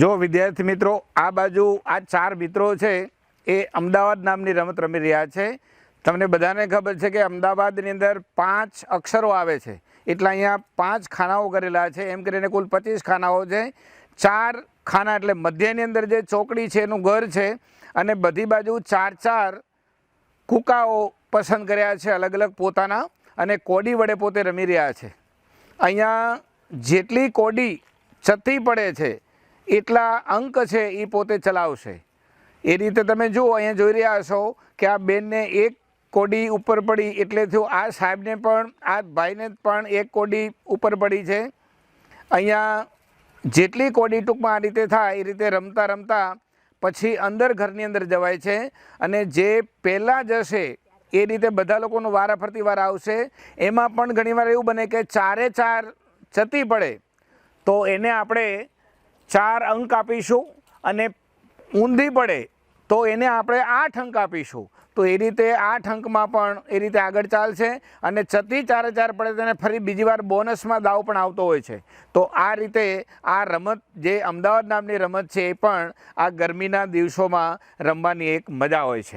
જો વિદ્યાર્થી મિત્રો, આ બાજુ આ ચાર મિત્રો છે, એ અમદાવાદ નામની રમત રમી રહ્યા છે. તમને બધાને ખબર છે કે અમદાવાદની અંદર પાંચ અક્ષરો આવે છે. એટલે અહીંયા પાંચ ખાનાઓ કરેલા છે. એમ કરીને કુલ પચીસ ખાનાઓ છે. ચાર ખાના એટલે મધ્યની અંદર જે ચોકડી છે, એનું ઘર છે અને બધી બાજુ ચાર ચાર કૂકાઓ પસંદ કર્યા છે અલગ અલગ પોતાના અને કોડી વડે પોતે રમી રહ્યા છે. અહીંયા જેટલી કોડી છતી પડે છે એટલા અંક છે એ પોતે ચલાવશે. એ રીતે તમે જુઓ, અહીંયા જોઈ રહ્યા છો કે આ બેનને એક કોડી ઉપર પડી એટલે થયું આ સાહેબને પણ, આ ભાઈને પણ એક કોડી ઉપર પડી છે. અહીંયા જેટલી કોડી ટૂંકમાં આ રીતે થાય, એ રીતે રમતા રમતા પછી અંદર ઘરની અંદર જવાય છે અને જે પહેલાં જશે એ રીતે બધા લોકોનો વારાફરતી વાર આવશે. એમાં પણ ઘણીવાર એવું બને કે ચારે ચાર જતી પડે, તો એને આપણે ચાર અંક આપીશું અને ઊંધી પડે તો એને આપણે આઠ અંક આપીશું. તો એ રીતે આઠ અંકમાં પણ એ રીતે આગળ ચાલશે અને છતી ચારે ચાર પડે તેને ફરી બીજી વાર બોનસમાં દાવ પણ આવતો હોય છે. તો આ રીતે આ રમત જે અમદાવાદ નામની રમત છે એ પણ આ ગરમીના દિવસોમાં રમવાની એક મજા હોય છે.